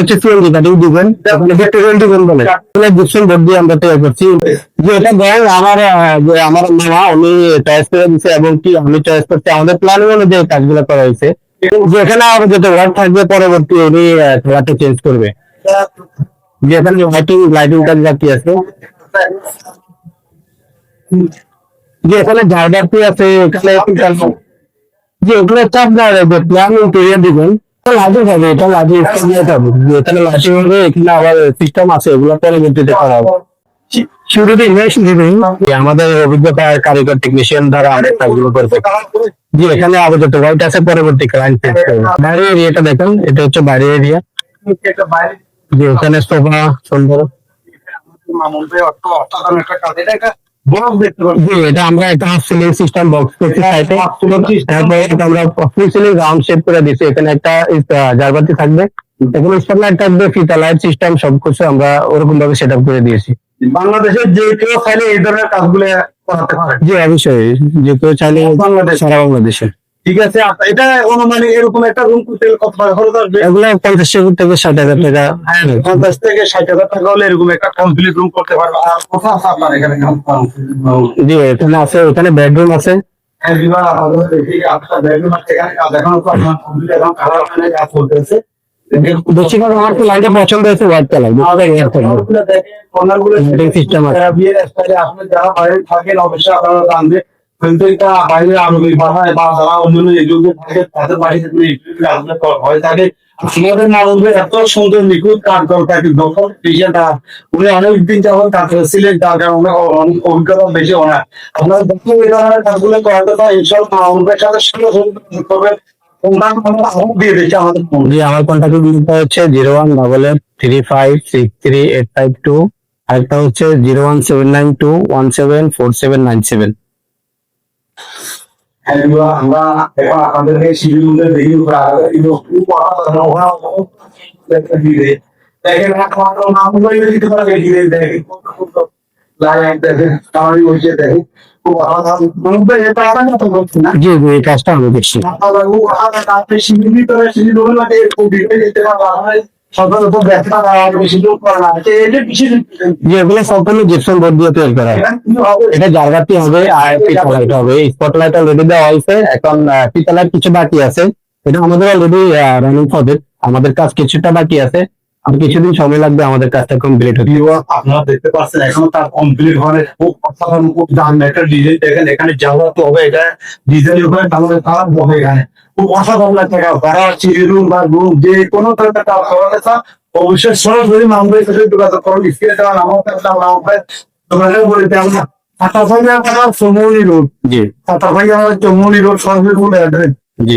হচ্ছে CNG cutting দিবেন petrol দিবেন বলে। তাহলে বুঝছেন বোর্ড দিয়ে আমরা তৈরি করছি। যে এটা দেন আমার আমার মামা উনি চয়েস করে দিচ্ছে এবং কি আমি চয়েস করছি আমাদের প্ল্যান অনুযায়ী কাজগুলো করা হয়েছে। যেখানে আবার যেটা ওয়ার্ড থাকবে পরবর্তী উনি খেলাটা চেঞ্জ করবে। যেখানে লাইটিং লাইটিং কাজ বাকি আছে। যে এখানে ঝাড়বাতি আছে এখানে যে ওগুলো চাপ না রাখবে প্ল্যান ইন্টেরিয়ার দিবেন লাগে হবে, এটা লাগে হবে এখানে লাইটিং হবে, এখানে আবার সিস্টেম আছে, এগুলো পরবর্তীতে করা হবে। শুরুতে ইনভেস্ট দিবেন আমাদের অভিজ্ঞতা কারিগর টেকনিশিয়ান দ্বারা আমরা কাজগুলো করব। যে এখানে যত হোয়াইট আছে, পরবর্তী ক্লায়েন্ট চেঞ্জ করবে। বাইরের এরিয়াটা দেখেন, এটা হচ্ছে বাইরের এরিয়া যে এখানে সোফা সুন্দর মামুন ভাই অসাধারণ একটা কাজ। এটা বক্স দেখতে পাচ্ছি জি, এটা আমরা একটা হাফ সিলিং সিস্টেম বক্স করছি সাইডে তারপরে এটা আমরা ফুল সিলিং রাউন্ড শেপ করে দিছি এখানে একটা জারবাতি থাকবে। এখানে থাকবে ফিতা লাইট সিস্টেম সবকিছু আমরা ওরকম ভাবে সেট আপ করে দিয়েছি। বাংলাদেশের যে কেউ চাইলে এই ধরনের কাজগুলো করাতে পারে। জি অবশ্যই। যে কেউ চাইলে। সারা বাংলাদেশে। ঠিক আছে এটা অনুমানিক এরকম একটা রুম করতে কত টাকা খরচ আসবে? এগুলো পঞ্চাশ থেকে ষাট হাজার টাকা। পঞ্চাশ থেকে ষাট হাজার টাকা হলে এরকম একটা কমপ্লিট রুম করতে পারবে। আর কোথাও আছে আপনার এখানে কাজ করার? জি এখানে আছে ওখানে বেডরুম আছে। হ্যাঁ। বেশিরভাগ আমার তো লাইনটা পছন্দ হয়েছে হোয়াইট কালার Lighting আছে। আপনি যারা বাইরে থাকেন অবশ্যই আপনারা জানবেন। ফেন্সিংটা বাইরে আরও বেশি হয় বা যারা অন্যান্য থাকে, তাদের বাড়িতে করা। হয় থাকে। এত সুন্দর, নিখুঁত দরকার কিন্তু যখন পেশেন্টটা উনি অনেক দিন যখন কাজ ছিলেন, তার কারণে অভিজ্ঞতা বেশি ওনার আপনারা যখন এই ধরনের কাজগুলো পারেন ইনশাল্লাহ আমাদের সাথে করবেন। ওনার আমরা zero one double three five six three eight five two হচ্ছে zero one seven nine two one seven four seven nine seven আমরা এখন আপনাদেরকে দেখি দেখেন একমাত্র দিতে পারে দেখেন এটা আমরা না। জি জি কাজটা আর বেশি করে এটা বিশেষ যে এগুলো সম্পূর্ণ জিপসন বোর্ড দিয়ে তৈরি করা। এটা জারগাতি হবে আর পিতা লাইট হবে। স্পটলাইট অলরেডি দেওয়া হয়েছে। এখন পিতলাইট কিছু বাকি আছে। এটা আমাদের অলরেডি রানিং প্রজেক্ট আমাদের কাজ কিছুটা বাকি আছে। আর কিছুদিন সময় লাগবে আমাদের কাজটা কমপ্লিট হতে। আপনারা দেখতে পাচ্ছেন এখন তার কমপ্লিট হওয়ার খুব অসাধারণ খুব দাম একটা ডিজাইন দেখেন এখানে যাওয়া তো হবে এটা ডিজাইন উপরে তাহলে তার হবে এখানে। খুব অসাধারণ লাগছে ভাড়া রুম বা রুম যে কোনো ধরনের কাজ অবশ্যই সরাসরি মামলার সাথে যোগাযোগ করুন স্ক্রিনে দেওয়া আমরা আমাদের দোকানে বলে ভাই আমার রোড জি। ভাই আমার চমুনি রোড সরাসরি বলে অ্যাড্রেস জি।